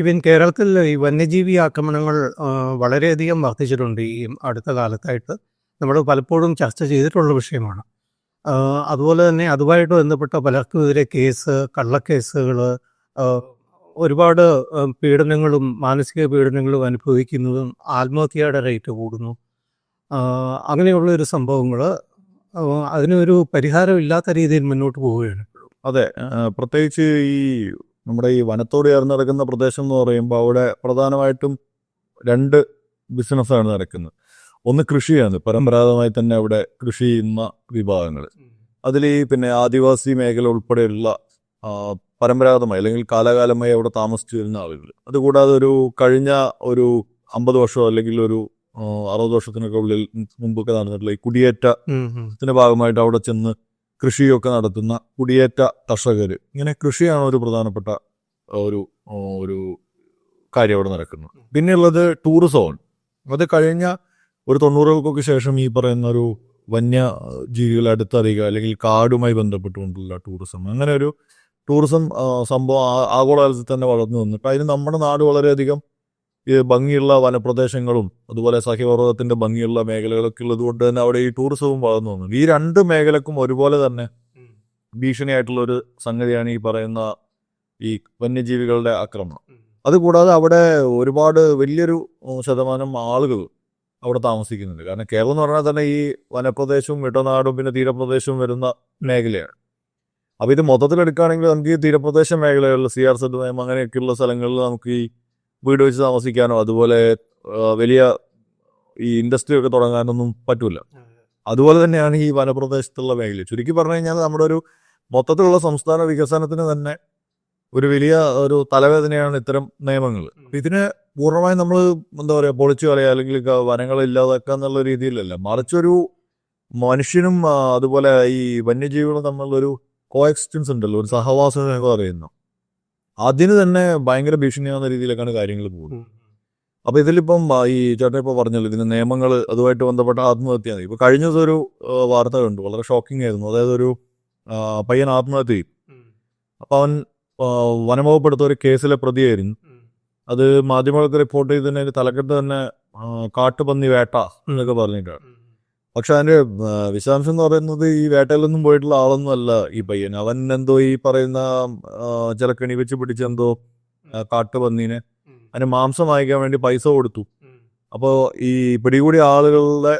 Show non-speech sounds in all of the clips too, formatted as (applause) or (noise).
ഇവൻ കേരളത്തിൽ ഈ വന്യജീവി ആക്രമണങ്ങൾ വളരെയധികം വർദ്ധിച്ചിട്ടുണ്ട് ഈ അടുത്ത കാലത്തായിട്ട്. നമ്മൾ പലപ്പോഴും ചർച്ച ചെയ്തിട്ടുള്ള വിഷയമാണ്. അതുപോലെ തന്നെ അതുമായിട്ട് ബന്ധപ്പെട്ട പലർക്കുമെതിരെ കേസ് കള്ളക്കേസുകൾ ഒരുപാട് പീഡനങ്ങളും മാനസിക പീഡനങ്ങളും അനുഭവിക്കുന്നതും ആത്മഹത്യയുടെ റേറ്റ് കൂടുന്നു. അങ്ങനെയുള്ള ഒരു സംഭവങ്ങൾ അതിനൊരു പരിഹാരം ഇല്ലാത്ത രീതിയിൽ മുന്നോട്ട് പോവുകയാണ്. അതെ പ്രത്യേകിച്ച് ഈ നമ്മുടെ ഈ വനത്തോട് ചേർന്ന് നടക്കുന്ന പ്രദേശം എന്ന് പറയുമ്പോൾ അവിടെ പ്രധാനമായിട്ടും രണ്ട് ബിസിനസ്സാണ് നടക്കുന്നത്. ഒന്ന് കൃഷിയാണ്. പരമ്പരാഗതമായി തന്നെ അവിടെ കൃഷി ചെയ്യുന്ന വിഭാഗങ്ങൾ. അതിൽ ഈ പിന്നെ ആദിവാസി മേഖല ഉൾപ്പെടെയുള്ള പരമ്പരാഗതമായി അല്ലെങ്കിൽ കാലാകാലമായി അവിടെ താമസിച്ചു വരുന്ന ആളുകൾ. അതുകൂടാതെ ഒരു കഴിഞ്ഞ ഒരു അമ്പത് വർഷം അല്ലെങ്കിൽ ഒരു അറുപത് വർഷത്തിനൊക്കെ ഉള്ളിൽ മുമ്പൊക്കെ നടന്നിട്ടുള്ള ഈ കുടിയേറ്റ ഉം, ഉം. ത്തിന്റെ ഭാഗമായിട്ട് അവിടെ ചെന്ന് കൃഷിയൊക്കെ നടത്തുന്ന കുടിയേറ്റ കർഷകർ ഇങ്ങനെ കൃഷിയാണ് ഒരു പ്രധാനപ്പെട്ട ഒരു ഒരു കാര്യം അവിടെ നടക്കുന്നത്. പിന്നെയുള്ളത് ടൂറിസമാണ് അത് കഴിഞ്ഞ ഒരു തൊണ്ണൂറുകൾക്കൊക്കെ ശേഷം ഈ പറയുന്ന ഒരു വന്യ ജീവികളെ അടുത്തറിയുക അല്ലെങ്കിൽ കാടുമായി ബന്ധപ്പെട്ടുകൊണ്ടുള്ള ടൂറിസം. അങ്ങനെ ഒരു ടൂറിസം സംഭവം ആഗോളതലത്തിൽ തന്നെ വളർന്നു വന്നിട്ട് അതിന് നമ്മുടെ നാട് വളരെയധികം ഭംഗിയുള്ള വനപ്രദേശങ്ങളും അതുപോലെ സഹ്യപർവതത്തിന്റെ ഭംഗിയുള്ള മേഖലകളൊക്കെ ഉള്ളത് കൊണ്ട് തന്നെ അവിടെ ഈ ടൂറിസവും വളർന്നു വന്നു. ഈ രണ്ട് മേഖലക്കും ഒരുപോലെ തന്നെ ഭീഷണിയായിട്ടുള്ള ഒരു സംഗതിയാണ് ഈ പറയുന്ന ഈ വന്യജീവികളുടെ ആക്രമണം. അതുകൂടാതെ അവിടെ ഒരുപാട് വലിയൊരു ശതമാനം ആളുകൾ അവിടെ താമസിക്കുന്നുണ്ട്. കാരണം കേരളം എന്ന് പറഞ്ഞാൽ തന്നെ ഈ വനപ്രദേശവും ഇടനാടും പിന്നെ തീരപ്രദേശവും വരുന്ന മേഖലയാണ്. അപ്പൊ ഇത് മൊത്തത്തിലെടുക്കുകയാണെങ്കിൽ നമുക്ക് ഈ തീരപ്രദേശ മേഖലകളിൽ സി ആർ സെഡ് നയം അങ്ങനെയൊക്കെയുള്ള സ്ഥലങ്ങളിൽ നമുക്ക് ഈ വീട് വെച്ച് താമസിക്കാനോ അതുപോലെ വലിയ ഈ ഇൻഡസ്ട്രി ഒക്കെ തുടങ്ങാനൊന്നും പറ്റൂല. അതുപോലെ തന്നെയാണ് ഈ വനപ്രദേശത്തുള്ള മേഖല ചുരുക്കി പറഞ്ഞു കഴിഞ്ഞാൽ നമ്മുടെ ഒരു മൊത്തത്തിലുള്ള സംസ്ഥാന വികസനത്തിന് തന്നെ ഒരു വലിയ ഒരു തലവേദനയാണ് ഇത്തരം നിയമങ്ങൾ. ഇതിന് പൂർണമായും നമ്മൾ എന്താ പറയുക പൊളിച്ചു കളയുക അല്ലെങ്കിൽ വനങ്ങൾ ഇല്ലാതാക്കുക എന്നുള്ള രീതിയിലല്ല. മറിച്ചൊരു മനുഷ്യനും അതുപോലെ ഈ വന്യജീവികളും തമ്മിലുള്ളൊരു കോ എക്സിസ്റ്റൻസ് ഉണ്ടല്ലോ ഒരു സഹവാസം എന്നൊക്കെ പറയുന്നു. അതിന് തന്നെ ഭയങ്കര ഭീഷണിയാവുന്ന രീതിയിലേക്കാണ് കാര്യങ്ങൾ പോകുന്നത്. അപ്പൊ ഇതിലിപ്പം ഈ ചേട്ടൻ ഇപ്പൊ പറഞ്ഞല്ലോ ഇതിന് നിയമങ്ങൾ അതുമായിട്ട് ബന്ധപ്പെട്ട ആത്മഹത്യ ഇപ്പൊ കഴിഞ്ഞ ദിവസം ഒരു വാർത്ത കണ്ടു. വളരെ ഷോക്കിംഗ് ആയിരുന്നു. അതായത് ഒരു പയ്യൻ ആത്മഹത്യ ചെയ്യും അപ്പൊ അവൻ വനംവകുപ്പ് എടുത്ത ഒരു കേസിലെ പ്രതിയായിരുന്നു. അത് മാധ്യമങ്ങൾക്ക് റിപ്പോർട്ട് ചെയ്തതിന് തലക്കെട്ട് തന്നെ കാട്ടുപന്നി വേട്ട എന്നൊക്കെ പറഞ്ഞിട്ടാണ്. പക്ഷെ അതിന്റെ വിശദാംശം എന്ന് പറയുന്നത് ഈ വേട്ടയിലൊന്നും പോയിട്ടുള്ള ആളൊന്നും അല്ല ഈ പയ്യൻ. അവൻ എന്തോ ഈ പറയുന്ന ചിലക്കണി വെച്ച് പിടിച്ചെന്തോ കാട്ടുപന്നീനെ അതിന് മാംസം വാങ്ങിക്കാൻ വേണ്ടി പൈസ കൊടുത്തു. അപ്പോൾ ഈ പിടികൂടിയ ആളുകളുടെ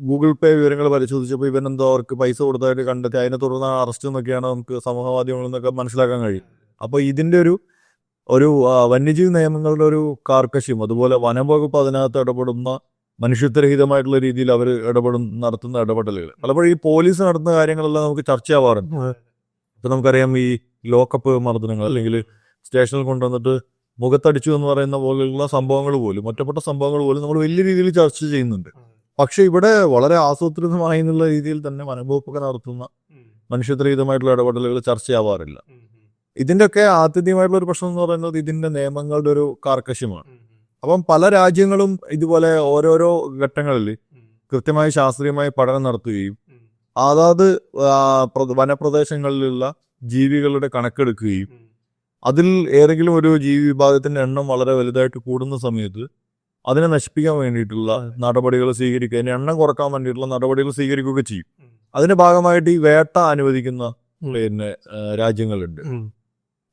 ഗൂഗിൾ പേ വിവരങ്ങൾ പരിശോധിച്ചപ്പോൾ ഇവൻ എന്തോ അവർക്ക് പൈസ കൊടുത്തതായിട്ട് കണ്ടെത്തി. അതിനെ തുടർന്ന് അറസ്റ്റ് എന്നൊക്കെയാണ് നമുക്ക് സമൂഹ മാധ്യമങ്ങളിൽ നിന്നൊക്കെ മനസ്സിലാക്കാൻ കഴിയും അപ്പോൾ ഇതിന്റെ ഒരു ഒരു വന്യജീവി നിയമങ്ങളുടെ ഒരു കാർക്കശ്യം. അതുപോലെ വനം വകുപ്പ് അതിനകത്ത് ഇടപെടുന്ന മനുഷ്യത്വരഹിതമായിട്ടുള്ള രീതിയിൽ അവർ ഇടപെടും നടത്തുന്ന ഇടപെടലുകൾ. പലപ്പോഴും ഈ പോലീസ് നടത്തുന്ന കാര്യങ്ങളെല്ലാം നമുക്ക് ചർച്ചയാവാറുണ്ട്. ഇപ്പൊ നമുക്കറിയാം ഈ ലോക്കപ്പ് മർദ്ദനങ്ങൾ അല്ലെങ്കിൽ സ്റ്റേഷനിൽ കൊണ്ടുവന്നിട്ട് മുഖത്തടിച്ചു എന്ന് പറയുന്ന പോലെയുള്ള സംഭവങ്ങൾ പോലും ഒറ്റപ്പെട്ട സംഭവങ്ങൾ പോലും നമ്മൾ വലിയ രീതിയിൽ ചർച്ച ചെയ്യുന്നുണ്ട്. പക്ഷെ ഇവിടെ വളരെ ആസൂത്രിതമായി എന്നുള്ള രീതിയിൽ തന്നെ വനംവകുപ്പൊക്കെ നടത്തുന്ന മനുഷ്യത്വരഹിതമായിട്ടുള്ള ഇടപെടലുകൾ ചർച്ചയാവാറില്ല. ഇതിന്റെയൊക്കെ ആത്യന്തികമായിട്ടുള്ള ഒരു പ്രശ്നം എന്ന് പറയുന്നത് ഇതിന്റെ നിയമങ്ങളുടെ ഒരു കാർക്കശ്യമാണ്. അപ്പം പല രാജ്യങ്ങളും ഇതുപോലെ ഓരോരോ ഘട്ടങ്ങളിൽ കൃത്യമായി ശാസ്ത്രീയമായി പഠനം നടത്തുകയും അതാത് വനപ്രദേശങ്ങളിലുള്ള ജീവികളുടെ കണക്കെടുക്കുകയും അതിൽ ഏതെങ്കിലും ഒരു ജീവി വിഭാഗത്തിന്റെ എണ്ണം വളരെ വലുതായിട്ട് കൂടുന്ന സമയത്ത് അതിനെ നശിപ്പിക്കാൻ വേണ്ടിയിട്ടുള്ള നടപടികൾ സ്വീകരിക്കുക. അതിന്റെ എണ്ണം കുറയ്ക്കാൻ വേണ്ടിയിട്ടുള്ള നടപടികൾ സ്വീകരിക്കുകയൊക്കെ ചെയ്യും. അതിന്റെ ഭാഗമായിട്ട് ഈ വേട്ട അനുവദിക്കുന്ന. പിന്നെ രാജ്യങ്ങളുണ്ട്.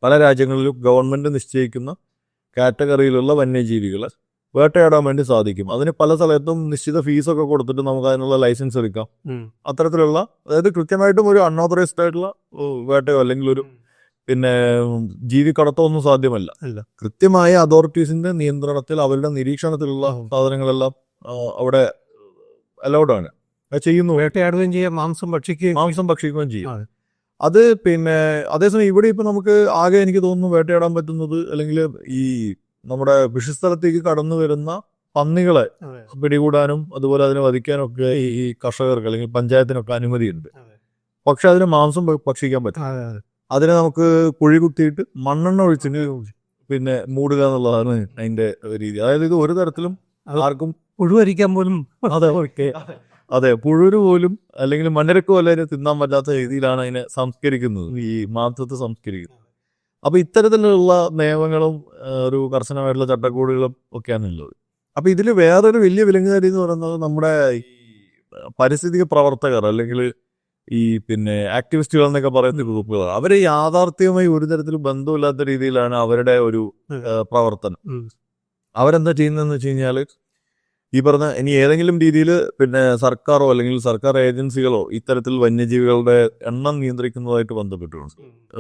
പല രാജ്യങ്ങളിലും ഗവൺമെന്റ് നിശ്ചയിക്കുന്ന കാറ്റഗറിയിലുള്ള വന്യജീവികളെ വേട്ടയാടാൻ വേണ്ടി സാധിക്കും. അതിന് പല സ്ഥലത്തും നിശ്ചിത ഫീസൊക്കെ കൊടുത്തിട്ട് നമുക്ക് അതിനുള്ള ലൈസൻസ് എടുക്കാം. അത്തരത്തിലുള്ള അതായത് കൃത്യമായിട്ടും ഒരു അൺഓതറൈസ്ഡ് ആയിട്ടുള്ള വേട്ടയോ അല്ലെങ്കിൽ ഒരു പിന്നെ ജീവി കടത്തോ ഒന്നും സാധ്യമല്ല. കൃത്യമായ അതോറിറ്റീസിന്റെ നിയന്ത്രണത്തിൽ അവരുടെ നിരീക്ഷണത്തിലുള്ള സാധനങ്ങളെല്ലാം അവിടെ അലൗഡാണ്. ചെയ്യുന്നു. വേട്ടയാടുകയും ചെയ്യാം മാംസം ഭക്ഷിക്കുകയും മാംസം ഭക്ഷിക്കുകയും ചെയ്യും. അതെ. പിന്നെ അതേസമയം ഇവിടെ ഇപ്പൊ നമുക്ക് ആകെ എനിക്ക് തോന്നുന്നു വേട്ടയാടാൻ പറ്റുന്നത് അല്ലെങ്കിൽ ഈ നമ്മുടെ കൃഷിസ്ഥലത്തേക്ക് കടന്നു വരുന്ന പന്നികളെ പിടികൂടാനും അതുപോലെ അതിനെ വധിക്കാനും ഒക്കെ ഈ കർഷകർക്ക് അല്ലെങ്കിൽ പഞ്ചായത്തിനൊക്കെ അനുമതിയുണ്ട്. പക്ഷെ അതിന് മാംസം ഭക്ഷിക്കാൻ പറ്റും അതെ, അതെ. അതിനെ നമുക്ക് കുഴി കുത്തിയിട്ട് മണ്ണെണ്ണ ഒഴിച്ചിട്ട് പിന്നെ മൂടുക എന്നുള്ളതാണ് അതിന്റെ രീതി. അതായത് ഇത് ഒരു തരത്തിലും ആർക്കും പുഴുവരിക്കാൻ പോലും അതെ ഓക്കെ. അതെ പുഴുവിന് പോലും അല്ലെങ്കിൽ മണ്ണരക്ക് പോലെ അതിനെ തിന്നാൻ പറ്റാത്ത രീതിയിലാണ് അതിനെ സംസ്കരിക്കുന്നത് ഈ മാംസത്തെ സംസ്കരിക്കുന്നത്. അപ്പൊ ഇത്തരത്തിലുള്ള നിയമങ്ങളും ഒരു കർശനമായിട്ടുള്ള ചട്ടക്കൂടുകളും ഒക്കെയാണ് ഉള്ളത്. അപ്പൊ ഇതിൽ വേറൊരു വലിയ വിലങ്ങുകാരി എന്ന് പറയുന്നത് നമ്മുടെ ഈ പരിസ്ഥിതി പ്രവർത്തകർ അല്ലെങ്കിൽ ഈ പിന്നെ ആക്ടിവിസ്റ്റുകൾ എന്നൊക്കെ പറയുന്ന ഗ്രൂപ്പുകൾ. അവർ യാഥാർത്ഥ്യമായി ഒരു തരത്തിലും ബന്ധമില്ലാത്ത രീതിയിലാണ് അവരുടെ ഒരു പ്രവർത്തനം. അവരെന്താ ചെയ്യുന്നതെന്ന് വെച്ച് കഴിഞ്ഞാൽ ഈ പറഞ്ഞ ഇനി ഏതെങ്കിലും രീതിയിൽ പിന്നെ സർക്കാരോ അല്ലെങ്കിൽ സർക്കാർ ഏജൻസികളോ ഇത്തരത്തിൽ വന്യജീവികളുടെ എണ്ണം നിയന്ത്രിക്കുന്നതായിട്ട് ബന്ധപ്പെട്ടിട്ടുണ്ട്.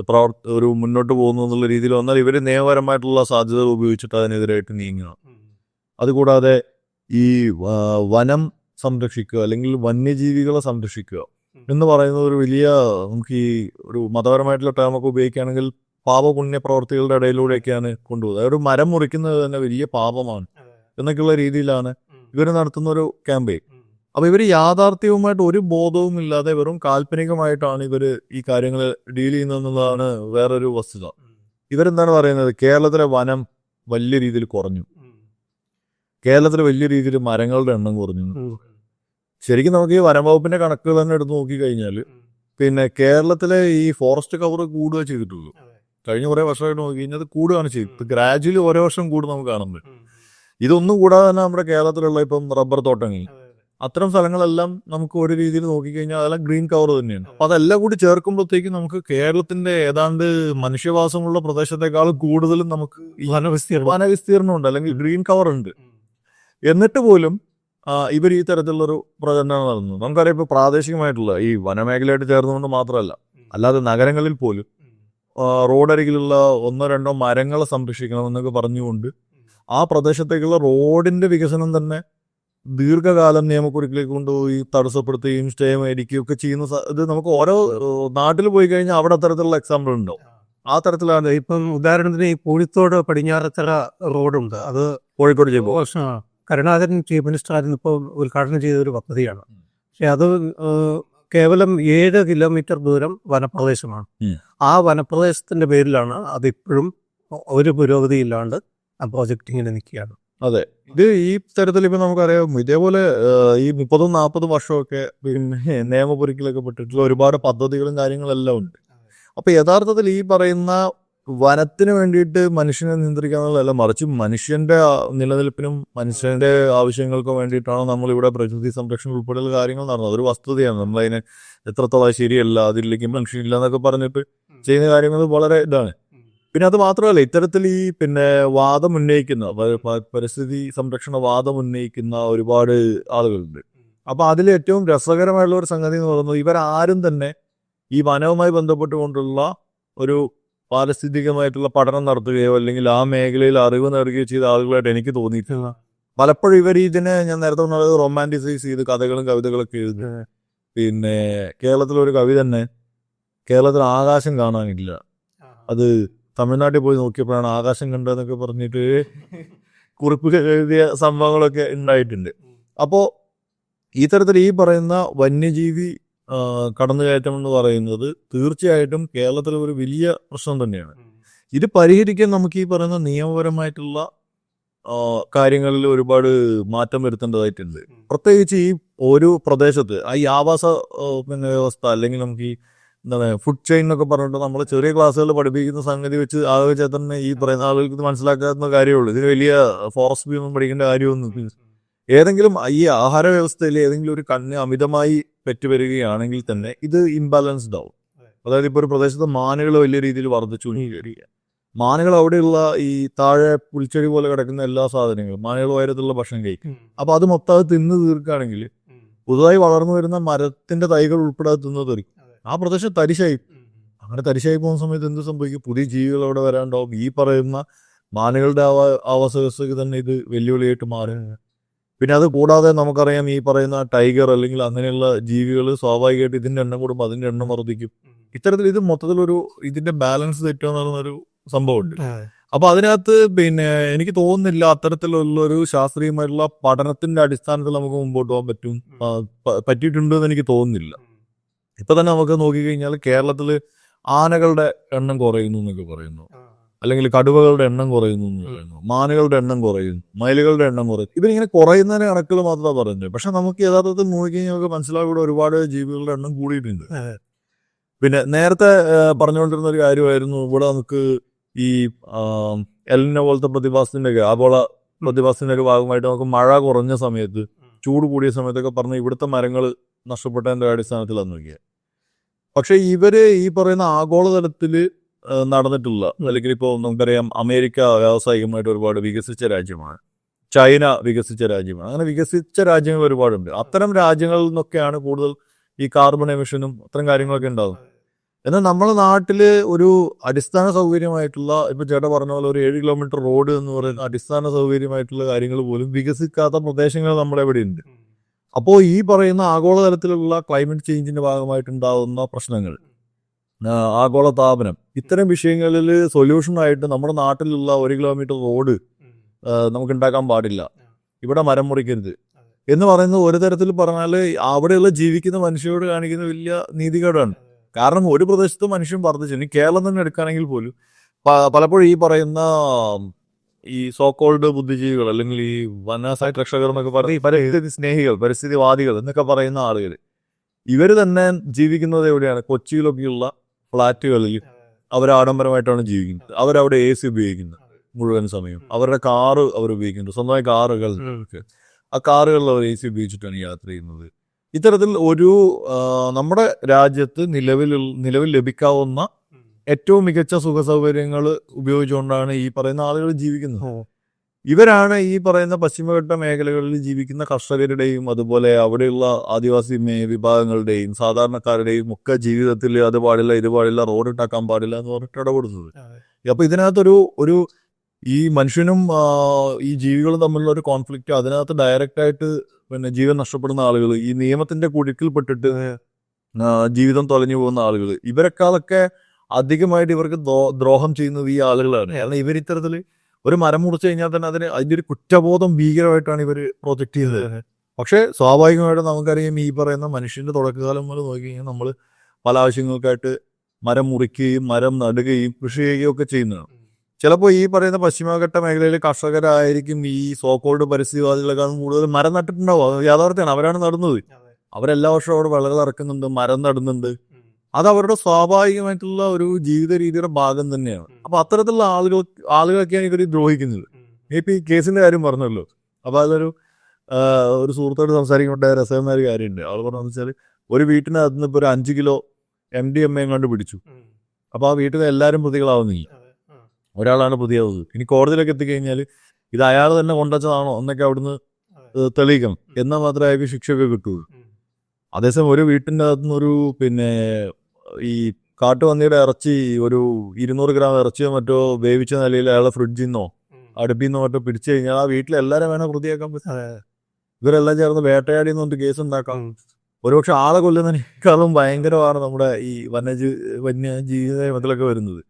പ്രവർ ഒരു മുന്നോട്ട് പോകുന്നു എന്നുള്ള രീതിയിൽ വന്നാൽ ഇവർ നിയമപരമായിട്ടുള്ള സാധ്യത ഉപയോഗിച്ചിട്ട് അതിനെതിരായിട്ട് നീങ്ങണം അതുകൂടാതെ ഈ വനം സംരക്ഷിക്കുക അല്ലെങ്കിൽ വന്യജീവികളെ സംരക്ഷിക്കുക എന്ന് പറയുന്നത് ഒരു വലിയ നമുക്ക് ഈ ഒരു മതപരമായിട്ടുള്ള ടേമൊക്കെ ഉപയോഗിക്കുകയാണെങ്കിൽ പാപപുണ്യ പ്രവർത്തികളുടെ ഇടയിലൂടെയൊക്കെയാണ് കൊണ്ടുപോകുന്നത്. ഒരു മരം മുറിക്കുന്നത് തന്നെ വലിയ പാപമാണ് എന്നൊക്കെയുള്ള രീതിയിലാണ് ഇവർ നടത്തുന്ന ഒരു ക്യാമ്പയിൻ അപ്പൊ ഇവർ യാഥാർത്ഥ്യവുമായിട്ട് ഒരു ബോധവും ഇല്ലാതെ വെറും കാൽപ്പനികമായിട്ടാണ് ഇവർ ഈ കാര്യങ്ങൾ ഡീൽ ചെയ്യുന്നതെന്നുള്ളതാണ് വേറൊരു വസ്തുത. ഇവരെന്താണ് പറയുന്നത്? കേരളത്തിലെ വനം വലിയ രീതിയിൽ കുറഞ്ഞു. കേരളത്തിലെ വലിയ രീതിയിൽ മരങ്ങളുടെ എണ്ണം കുറഞ്ഞു. ശരിക്കും നമുക്ക് ഈ വനം വകുപ്പിന്റെ കണക്കുകൾ തന്നെ എടുത്ത് നോക്കിക്കഴിഞ്ഞാൽ പിന്നെ കേരളത്തിലെ ഈ ഫോറസ്റ്റ് കവർ കൂടുക ചെയ്തിട്ടുള്ളൂ കഴിഞ്ഞ കുറെ വർഷമായിട്ട് നോക്കി കഴിഞ്ഞാൽ അത് കൂടുകയാണ് ചെയ്തത്. ഗ്രാജുവലി ഓരോ വർഷം കൂടും നമുക്ക് കാണുന്നത്. ഇതൊന്നും കൂടാതെ തന്നെ നമ്മുടെ കേരളത്തിലുള്ള ഇപ്പം റബ്ബർ തോട്ടങ്ങൾ. അത്തരം സ്ഥലങ്ങളെല്ലാം നമുക്ക് ഒരു രീതിയിൽ നോക്കിക്കഴിഞ്ഞാൽ അതെല്ലാം ഗ്രീൻ കവർ തന്നെയാണ്. അപ്പൊ അതെല്ലാം കൂടി ചേർക്കുമ്പോഴത്തേക്കും നമുക്ക് കേരളത്തിന്റെ ഏതാണ്ട് മനുഷ്യവാസമുള്ള പ്രദേശത്തെക്കാൾ കൂടുതലും നമുക്ക് വനവിസ്തീർണം ഉണ്ട് അല്ലെങ്കിൽ ഗ്രീൻ കവർ ഉണ്ട്. എന്നിട്ട് പോലും ഇവർ ഈ തരത്തിലുള്ളൊരു പ്രചരണമാണ് നടന്നത് നമുക്കറിയാം ഇപ്പൊ പ്രാദേശികമായിട്ടുള്ള ഈ വനമേഖലയായിട്ട് ചേർന്നുകൊണ്ട് മാത്രമല്ല. അല്ലാതെ നഗരങ്ങളിൽ പോലും റോഡരികിലുള്ള ഒന്നോ രണ്ടോ മരങ്ങളെ സംരക്ഷിക്കണം എന്നൊക്കെ പറഞ്ഞുകൊണ്ട് ആ പ്രദേശത്തേക്കുള്ള റോഡിന്റെ വികസനം തന്നെ ദീർഘകാലം നിയമക്കുറിക്കിലേക്ക് കൊണ്ടുപോയി തടസ്സപ്പെടുത്തുകയും സ്റ്റേ മേടിക്കുകയും ഒക്കെ ചെയ്യുന്ന ഇത് നമുക്ക് ഓരോ നാട്ടിൽ പോയി കഴിഞ്ഞാൽ അവിടെ അത്തരത്തിലുള്ള എക്സാമ്പിൾ ഉണ്ടോ? ആ. തരത്തിലാണ് ഇപ്പം ഉദാഹരണത്തിന് ഈ പൂഴിത്തോട് പടിഞ്ഞാറത്തറ റോഡുണ്ട്. അത് കോഴിക്കോട് ചെയ്യുമ്പോൾ കരുണാകരൻ ചീഫ് മിനിസ്റ്റർ ആയിരുന്നു. ഇപ്പോൾ ഉദ്ഘാടനം ചെയ്ത ഒരു പദ്ധതിയാണ്. പക്ഷെ അത് കേവലം ഏഴ് കിലോമീറ്റർ ദൂരം വനപ്രദേശമാണ്. ആ വനപ്രദേശത്തിന്റെ പേരിലാണ് അതിപ്പോഴും ഒരു പുരോഗതിയില്ലാണ്ട് ആ പ്രോജക്റ്റ് ഇങ്ങനെ നിൽക്കുകയാണ്. അതെ. ഇത് ഈ തരത്തിൽ ഇപ്പൊ നമുക്കറിയാം ഇതേപോലെ ഈ മുപ്പതും നാൽപ്പതും വർഷമൊക്കെ പിന്നെ നിയമപുരിക്കലൊക്കെ പെട്ടിട്ടുള്ള ഒരുപാട് പദ്ധതികളും കാര്യങ്ങളെല്ലാം ഉണ്ട്. അപ്പൊ യഥാർത്ഥത്തിൽ ഈ പറയുന്ന വനത്തിന് വേണ്ടിയിട്ട് മനുഷ്യനെ നിയന്ത്രിക്കാന്നുള്ളതല്ല മറിച്ച് മനുഷ്യന്റെ നിലനിൽപ്പിനും മനുഷ്യന്റെ ആവശ്യങ്ങൾക്കും വേണ്ടിയിട്ടാണ് നമ്മൾ ഇവിടെ പ്രകൃതി സംരക്ഷണം ഉൾപ്പെടെയുള്ള കാര്യങ്ങൾ നടന്നത്. അതൊരു വസ്തുതയാണ്. നമ്മളതിനെ എത്രത്തോളം ശരിയല്ല അതില്ലെങ്കിൽ മനുഷ്യനില്ല എന്നൊക്കെ പറഞ്ഞിട്ട് ചെയ്യുന്ന കാര്യങ്ങൾ വളരെ ഇതാണ്. പിന്നെ അത് മാത്രമല്ല ഇത്തരത്തിൽ ഈ പിന്നെ വാദം ഉന്നയിക്കുന്ന പരിസ്ഥിതി സംരക്ഷണ വാദം ഉന്നയിക്കുന്ന ഒരുപാട് ആളുകളുണ്ട്. അപ്പൊ അതിൽ ഏറ്റവും രസകരമായുള്ള ഒരു സംഗതി എന്ന് പറയുന്നത് ഇവരാരും തന്നെ ഈ വനവുമായി ബന്ധപ്പെട്ടുകൊണ്ടുള്ള ഒരു പാരിസ്ഥിതികമായിട്ടുള്ള പഠനം നടത്തുകയോ അല്ലെങ്കിൽ ആ മേഖലയിൽ അറിവ് നേടുകയോ ചെയ്ത ആളുകളായിട്ട് എനിക്ക് തോന്നിയിട്ടില്ല. പലപ്പോഴും ഇവർ ഇതിനെ ഞാൻ നേരത്തെ പറഞ്ഞത് റൊമാന്റിസൈസ് ചെയ്ത് കഥകളും കവിതകളൊക്കെ എഴുതി പിന്നെ കേരളത്തിലൊരു കവി തന്നെ കേരളത്തിൽ ആകാശം കാണാനില്ല. അത് തമിഴ്നാട്ടിൽ പോയി നോക്കിയപ്പോഴാണ് ആകാശം കണ്ടതെന്നൊക്കെ പറഞ്ഞിട്ട് കുറിപ്പ് എഴുതിയ സംഭവങ്ങളൊക്കെ ഉണ്ടായിട്ടുണ്ട്. അപ്പോൾ ഈ തരത്തിൽ ഈ പറയുന്ന വന്യജീവി കടന്നുകയറ്റം എന്ന് പറയുന്നത് തീർച്ചയായിട്ടും കേരളത്തിൽ ഒരു വലിയ പ്രശ്നം തന്നെയാണ്. ഇത് പരിഹരിക്കാൻ നമുക്ക് ഈ പറയുന്ന നിയമപരമായിട്ടുള്ള കാര്യങ്ങളിൽ ഒരുപാട് മാറ്റം വരുത്തേണ്ടതായിട്ടുണ്ട്. പ്രത്യേകിച്ച് ഈ ഒരു പ്രദേശത്ത് ഈ ആവാസ വ്യവസ്ഥ അല്ലെങ്കിൽ നമുക്ക് ഈ എന്താണ് ഫുഡ് ചെയിൻ എന്നൊക്കെ പറഞ്ഞിട്ട് നമ്മൾ ചെറിയ ക്ലാസ്സുകളിൽ പഠിപ്പിക്കുന്ന സംഗതി വെച്ച് ആലോചിച്ചാൽ ചേത്തന്നെ ഈ പറയുന്ന ആളുകൾക്ക് മനസ്സിലാക്കാത്ത മനസ്സിലാക്കാവുന്ന കാര്യമുള്ളൂ. ഇതിന് വലിയ ഫോറസ്റ്റ് ഒന്നും പഠിക്കേണ്ട കാര്യമൊന്നും ഏതെങ്കിലും ഈ ആഹാര വ്യവസ്ഥയിൽ ഏതെങ്കിലും ഒരു കണ്ണ് അമിതമായി പെറ്റുവരികയാണെങ്കിൽ തന്നെ ഇത് ഇംബാലൻസ്ഡ് ആവും. അതായത് ഇപ്പോൾ ഒരു പ്രദേശത്ത് മാനുകൾ വലിയ രീതിയിൽ വർദ്ധിച്ചു മാനുകൾ അവിടെയുള്ള ഈ താഴെ പുൽച്ചെടി പോലെ കിടക്കുന്ന എല്ലാ സാധനങ്ങളും മാനുകൾ ഉയരത്തിലുള്ള ഭക്ഷണം കഴിക്കും. അപ്പൊ അത് മൊത്തം അത് തിന്ന് തീർക്കുകയാണെങ്കിൽ പുതുതായി വളർന്നു വരുന്ന മരത്തിന്റെ തൈകൾ ഉൾപ്പെടെ തിന്ന് തീർക്കും ആ പ്രദേശം തരിശായി. അങ്ങനെ തരിശായി പോകുന്ന സമയത്ത് എന്ത് സംഭവിക്കും? പുതിയ ജീവികൾ അവിടെ വരാണ്ടാവും. ഈ പറയുന്ന മാനുകളുടെ ആവാ- ആവാസ വ്യവസ്ഥയ്ക്ക് തന്നെ ഇത് വെല്ലുവിളിയായിട്ട് മാറുകയാണ് പിന്നെ അത് കൂടാതെ നമുക്കറിയാം ഈ പറയുന്ന ടൈഗർ അല്ലെങ്കിൽ അങ്ങനെയുള്ള ജീവികൾ സ്വാഭാവികമായിട്ട് ഇതിന്റെ എണ്ണം കൂടുമ്പോൾ അതിന്റെ എണ്ണം വർദ്ധിക്കും. ഇത്തരത്തിൽ ഇത് മൊത്തത്തിലൊരു ഇതിന്റെ ബാലൻസ് തെറ്റുക എന്ന് പറയുന്ന ഒരു സംഭവമുണ്ട് അപ്പൊ അതിനകത്ത് പിന്നെ എനിക്ക് തോന്നുന്നില്ല അത്തരത്തിലുള്ള ഒരു ശാസ്ത്രീയമായിട്ടുള്ള പഠനത്തിന്റെ അടിസ്ഥാനത്തിൽ നമുക്ക് മുമ്പോട്ട് പോകാൻ പറ്റും. പറ്റിയിട്ടുണ്ട് എന്ന് എനിക്ക് തോന്നുന്നില്ല. ഇപ്പൊ തന്നെ നമുക്ക് നോക്കിക്കഴിഞ്ഞാൽ കേരളത്തിൽ ആനകളുടെ എണ്ണം കുറയുന്നു എന്നൊക്കെ പറയുന്നു. അല്ലെങ്കിൽ കടുവകളുടെ എണ്ണം കുറയുന്നു എന്ന് പറയുന്നു. മാനുകളുടെ എണ്ണം കുറയുന്നു. മയിലുകളുടെ എണ്ണം കുറയുന്നു. ഇവരിങ്ങനെ കുറയുന്നതിന് കണക്കിൽ മാത്രമേ പറയുന്നത് പക്ഷെ നമുക്ക് യഥാർത്ഥത്തിൽ നോക്കിക്കഴിഞ്ഞാൽ നമുക്ക് മനസ്സിലാകൂടെ ഒരുപാട് ജീവികളുടെ എണ്ണം കൂടിയിട്ടുണ്ട്. പിന്നെ നേരത്തെ പറഞ്ഞുകൊണ്ടിരുന്ന ഒരു കാര്യമായിരുന്നു ഇവിടെ നമുക്ക് ഈ എല്ലിനെ എലിനെ പോലത്തെ പ്രതിഭാസത്തിന്റെ ഒക്കെ ആഗോള പ്രതിഭാസത്തിന്റെ ഒക്കെ ഭാഗമായിട്ട് നമുക്ക് മഴ കുറഞ്ഞ സമയത്ത് ചൂട് കൂടിയ സമയത്തൊക്കെ പറഞ്ഞ് ഇവിടുത്തെ മരങ്ങൾ നഷ്ടപ്പെട്ടതിന്റെ അടിസ്ഥാനത്തിലാന്ന് നോക്കിയത് പക്ഷെ ഇവർ ഈ പറയുന്ന ആഗോളതലത്തിൽ ആ, നടന്നിട്ടുള്ള അല്ലെങ്കിൽ ഇപ്പോൾ നമുക്കറിയാം അമേരിക്ക വ്യാവസായികമായിട്ട് ഒരുപാട് വികസിച്ച രാജ്യമാണ്. ചൈന വികസിച്ച രാജ്യമാണ്. അങ്ങനെ വികസിച്ച രാജ്യങ്ങൾ ഒരുപാടുണ്ട്. അത്തരം രാജ്യങ്ങളിൽ നിന്നൊക്കെയാണ് കൂടുതൽ ഈ കാർബൺ എമിഷനും അത്തരം കാര്യങ്ങളൊക്കെ ഉണ്ടാകും എന്നാൽ നമ്മുടെ നാട്ടിൽ ഒരു അടിസ്ഥാന സൗകര്യമായിട്ടുള്ള ഇപ്പൊ ചേട്ടാ പറഞ്ഞ പോലെ ഒരു ഏഴ് കിലോമീറ്റർ റോഡ് എന്ന് പറയുന്ന അടിസ്ഥാന സൗകര്യമായിട്ടുള്ള കാര്യങ്ങൾ പോലും വികസിക്കാത്ത പ്രദേശങ്ങൾ നമ്മുടെ ഇവിടെ ഉണ്ട് അപ്പോൾ ഈ പറയുന്ന ആഗോളതലത്തിലുള്ള ക്ലൈമറ്റ് ചേഞ്ചിന്റെ ഭാഗമായിട്ടുണ്ടാകുന്ന പ്രശ്നങ്ങൾ ആ, ആഗോള താപനം ഇത്തരം വിഷയങ്ങളിൽ സൊല്യൂഷനായിട്ട് നമ്മുടെ നാട്ടിലുള്ള ഒരു കിലോമീറ്റർ റോഡ് നമുക്ക് ഉണ്ടാക്കാൻ പാടില്ല. ഇവിടെ മരം മുറിക്കരുത്. എന്ന് പറയുന്നത് ഒരു തരത്തിൽ പറഞ്ഞാൽ അവിടെയുള്ള ജീവിക്കുന്ന മനുഷ്യരോട് കാണിക്കുന്ന വലിയ നീതികേടാണ്. കാരണം ഒരു പ്രദേശത്ത് മനുഷ്യൻ വർദ്ധിച്ചു. ഇനി കേരളം തന്നെ എടുക്കുകയാണെങ്കിൽ പോലും പലപ്പോഴും ഈ പറയുന്ന ഈ സോക്കോൾഡ് ബുദ്ധിജീവികൾ അല്ലെങ്കിൽ ഈ വനസായ രക്ഷകർ എന്നൊക്കെ പറഞ്ഞ ഈ പരിസ്ഥിതി സ്നേഹികൾ പരിസ്ഥിതിവാദികൾ എന്നൊക്കെ പറയുന്ന ആളുകൾ. ഇവർ തന്നെ ജീവിക്കുന്നത് എവിടെയാണ്? കൊച്ചിയിലൊക്കെയുള്ള ഫ്ലാറ്റുകളിൽ അവർ ആഡംബരമായിട്ടാണ് ജീവിക്കുന്നത്. അവരവിടെ എ സി ഉപയോഗിക്കുന്നത് മുഴുവൻ സമയം അവരുടെ കാറ് അവർ ഉപയോഗിക്കുന്നുണ്ട്. സ്വന്തമായി കാറുകൾ ആ കാറുകളിൽ അവർ എ സി ഉപയോഗിച്ചിട്ടാണ് യാത്ര ചെയ്യുന്നത്. ഇത്തരത്തിൽ ഒരു നമ്മുടെ രാജ്യത്ത് നിലവിൽ നിലവിൽ ലഭിക്കാവുന്ന ഏറ്റവും മികച്ച സുഖ സൗകര്യങ്ങൾ ഉപയോഗിച്ചുകൊണ്ടാണ് ഈ പറയുന്ന ആളുകൾ ജീവിക്കുന്നത്. ഇവരാണ് ഈ പറയുന്ന പശ്ചിമഘട്ട മേഖലകളിൽ ജീവിക്കുന്ന കർഷകരുടെയും അതുപോലെ അവിടെയുള്ള ആദിവാസി വിഭാഗങ്ങളുടെയും സാധാരണക്കാരുടെയും ഒക്കെ ജീവിതത്തിൽ അത് പാടില്ല ഇത് പാടില്ല റോഡ് ഉണ്ടാക്കാൻ പാടില്ല എന്ന് പറഞ്ഞിട്ട് ഇടപെടുന്നത്. അപ്പൊ ഇതിനകത്തൊരു ഒരു ഈ മനുഷ്യനും ഈ ജീവികളും തമ്മിലുള്ള ഒരു കോൺഫ്ലിക്റ്റ് അതിനകത്ത് ഡയറക്റ്റ് ആയിട്ട് പിന്നെ ജീവൻ നഷ്ടപ്പെടുന്ന ആളുകൾ ഈ നിയമത്തിന്റെ കുഴുക്കിൽപ്പെട്ടിട്ട് ജീവിതം തൊലഞ്ഞു പോകുന്ന ആളുകൾ ഇവരെക്കാളൊക്കെ അധികമായിട്ട് ഇവർക്ക് ദ്രോഹം ചെയ്യുന്നത് ഈ ആളുകളാണ് കാരണം ഇവർ ഇത്തരത്തിൽ ഒരു മരം മുറിച്ചു കഴിഞ്ഞാൽ തന്നെ അതിന് അതിന്റെ ഒരു കുറ്റബോധം ഭീകരമായിട്ടാണ് ഇവർ പ്രൊജക്റ്റ് ചെയ്തത്. പക്ഷേ സ്വാഭാവികമായിട്ടും നമുക്കറിയാം ഈ പറയുന്ന മനുഷ്യന്റെ തുടക്കകാലം മുതൽ നോക്കി കഴിഞ്ഞാൽ നമ്മൾ പല ആവശ്യങ്ങൾക്കായിട്ട് മരം മുറിക്കുകയും മരം നടുകയും കൃഷി ചെയ്യുകയും ഒക്കെ ചെയ്യുന്നതാണ്. ചിലപ്പോൾ ഈ പറയുന്ന പശ്ചിമഘട്ട മേഖലയിൽ കർഷകരായിരിക്കും ഈ സോക്കോൾഡ് പരിസ്ഥിതിവാദികളെക്കാളും കൂടുതൽ മരം നട്ടിട്ടുണ്ടാവും. യാഥാർത്ഥ്യമാണ്. അവരാണ് നടുന്നത്. അവരെല്ലാ വർഷവും അവിടെ വിളകൾ ഇറക്കുന്നുണ്ട് മരം നടുന്നുണ്ട്. അത് അവരുടെ സ്വാഭാവികമായിട്ടുള്ള ഒരു ജീവിത രീതിയുടെ ഭാഗം തന്നെയാണ്. അപ്പൊ അത്തരത്തിലുള്ള ആളുകൾ ആളുകളൊക്കെയാണ് ഇവർ ദ്രോഹിക്കുന്നത്. ഇപ്പൊ ഈ കേസിന്റെ കാര്യം പറഞ്ഞല്ലോ. അപ്പൊ അതൊരു ഒരു സുഹൃത്തോട് സംസാരിക്കുമ്പോൾ രസകരമായ ഒരു കാര്യമുണ്ട് അവൾ പറഞ്ഞു വെച്ചാൽ ഒരു വീട്ടിനകത്ത് നിന്ന് ഇപ്പൊ ഒരു അഞ്ച് kilo M D M A കണ്ട് പിടിച്ചു. അപ്പൊ ആ വീട്ടിൽ എല്ലാവരും പ്രതികളാവുന്നില്ല. ഒരാളാണ് പ്രതിയാവുന്നത്. ഇനി കോടതിയിലൊക്കെ എത്തിക്കഴിഞ്ഞാൽ ഇത് അയാൾ തന്നെ കൊണ്ടുവച്ചതാണോ എന്നൊക്കെ അവിടുന്ന് തെളിയിക്കണം. എന്നാൽ മാത്രമേ അയാൾക്ക് ശിക്ഷയൊക്കെ കിട്ടുള്ളൂ. അതേസമയം ഒരു വീട്ടിന്റെ അകത്തുനിന്ന് ഒരു പിന്നെ ഈ കാട്ടുപന്നിയുടെ ഇറച്ചി ഒരു ഇരുന്നൂറ് ഗ്രാം ഇറച്ചിയോ മറ്റോ വേവിച്ച നിലയിൽ അയാളെ ഫ്രിഡ്ജിൽ നിന്നോ അടുപ്പിൽ നിന്നോ മറ്റോ പിടിച്ചു കഴിഞ്ഞാൽ ആ വീട്ടിൽ എല്ലാവരും വേണം പ്രതിയാക്കാൻ പറ്റും. ഇവരെല്ലാം ചേർന്ന് വേട്ടയാടി എന്ന് പറഞ്ഞിട്ട് കേസ് ഉണ്ടാക്കാം. ഒരുപക്ഷെ ആളെ കൊല്ലുന്നതിനേക്കാളും ഭയങ്കരമാണ് നമ്മുടെ ഈ വന്യജീവി വന്യജീവി നിയമത്തിലൊക്കെ വരുന്നത്.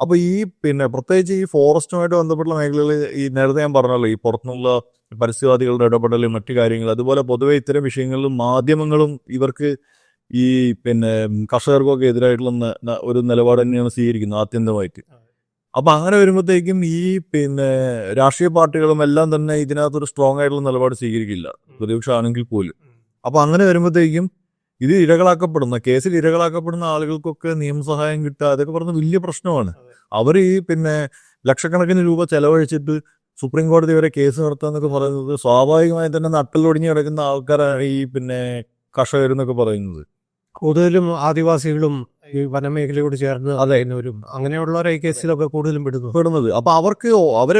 അപ്പൊ ഈ പിന്നെ പ്രത്യേകിച്ച് ഈ ഫോറസ്റ്റുമായിട്ട് ബന്ധപ്പെട്ട മേഖലകളിൽ ഈ നേരത്തെ ഞാൻ പറഞ്ഞല്ലോ ഈ പുറത്തുനിന്നുള്ള പരിസ്ഥിതിവാദികളുടെ ഇടപെടലും മറ്റു കാര്യങ്ങൾ അതുപോലെ പൊതുവെ ഇത്തരം വിഷയങ്ങളിലും മാധ്യമങ്ങളും ഇവർക്ക് ഈ പിന്നെ കർഷകർക്കൊക്കെ എതിരായിട്ടുള്ള ഒരു നിലപാട് തന്നെയാണ് സ്വീകരിക്കുന്നത് ആത്യന്തമായിട്ട് അപ്പൊ അങ്ങനെ വരുമ്പോഴത്തേക്കും ഈ പിന്നെ രാഷ്ട്രീയ പാർട്ടികളും എല്ലാം തന്നെ ഇതിനകത്തൊരു സ്ട്രോങ് ആയിട്ടുള്ള നിലപാട് സ്വീകരിക്കില്ല. പ്രതിപക്ഷമാണെങ്കിൽ പോലും. അപ്പൊ അങ്ങനെ വരുമ്പോഴത്തേക്കും ഇത് ഇരകളാക്കപ്പെടുന്ന കേസിൽ ഇരകളാക്കപ്പെടുന്ന ആളുകൾക്കൊക്കെ നിയമസഹായം കിട്ടുക അതൊക്കെ പറഞ്ഞ വലിയ പ്രശ്നമാണ്. അവർ ഈ പിന്നെ ലക്ഷക്കണക്കിന് രൂപ ചെലവഴിച്ചിട്ട് സുപ്രീം കോടതി വരെ കേസ് നടത്തുക എന്നൊക്കെ പറയുന്നത് സ്വാഭാവികമായി തന്നെ നട്ടലൊടിഞ്ഞ് കിടക്കുന്ന ആൾക്കാരാണ് ഈ പിന്നെ കർഷകരെന്നൊക്കെ പറയുന്നത്. കൂടുതലും ആദിവാസികളും ഈ വനമേഖലയോട് ചേർന്ന് അതായിരുന്നവരും അങ്ങനെയുള്ളവരെ ഈ കേസിലൊക്കെ കൂടുതലും പെടുന്നു. പെടുന്നത്. അപ്പൊ അവർക്ക് അവർ